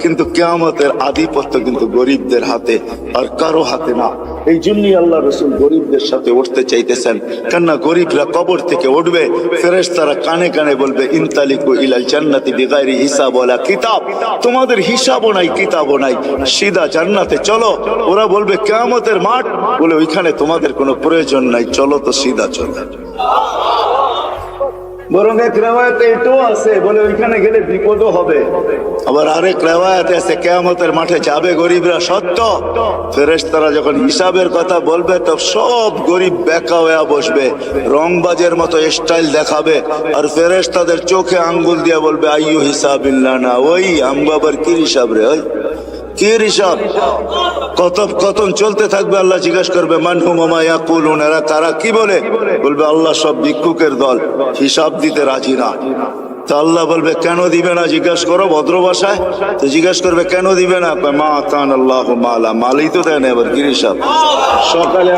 কিন্তু কেয়ামতের আধিপত্য কিন্তু গরিবদের হাতে আর কারও হাতে না। এই জন্যই আল্লাহ রসুল গরিবদের সাথে উঠতে চাইতেছেন। কেননা গরিবরা কবর থেকে উঠবে ফেরেশ তারা কানে কানে বলবে, ইনতালিকু ইলাল জান্নাতি বিগাইরি হিসাব ওয়ালা কিতাব। তোমাদের হিসাবও নাই, কিতাবও নাই। সিধা জান্নাতে চলো। ওরা বলবে, কেয়ামতের মাঠ। বলে, ওইখানে তোমাদের কোনো প্রয়োজন নাই, চলো তো সিধা চলো। বরং এক রেওয়ায়তে এটাও আছে, বলে ওইখানে গেলে বিপদও হবে। আবার আরেক রেওয়ায়তে আছে, কেয়ামতের মাঠে যাবে গরিবরা সত্য। ফেরেশতারা যখন হিসাবের কথা বলবে, তো সব গরিব বেকা হয়ে বসবে, রংবাজের মতো স্টাইল দেখাবে। আর ফেরেশতাদের চোখে আঙ্গুল দিয়ে বলবে, আইয়ু হিসাবিল্লা না, ওই আমবাবার কি হিসাব রে, ওই? কি হিসাব কত কতন চলতে থাকবে আল্লাহ জিজ্ঞেস করবে মানহু মামা ইয়াকুলুন? তারা কি বলে? বলবে, আল্লাহ সব ভিক্ষুকের দল, হিসাব দিতে রাজি না। তা আল্লাহ বলবে, কেন দিবে না? জিজ্ঞেস করো ভদ্র তো জিজ্ঞেস করবে, কেন দিবে না? মা তান আল্লাহ মালা। মালই তো দেয় না এবার, কি হিসাব সকালে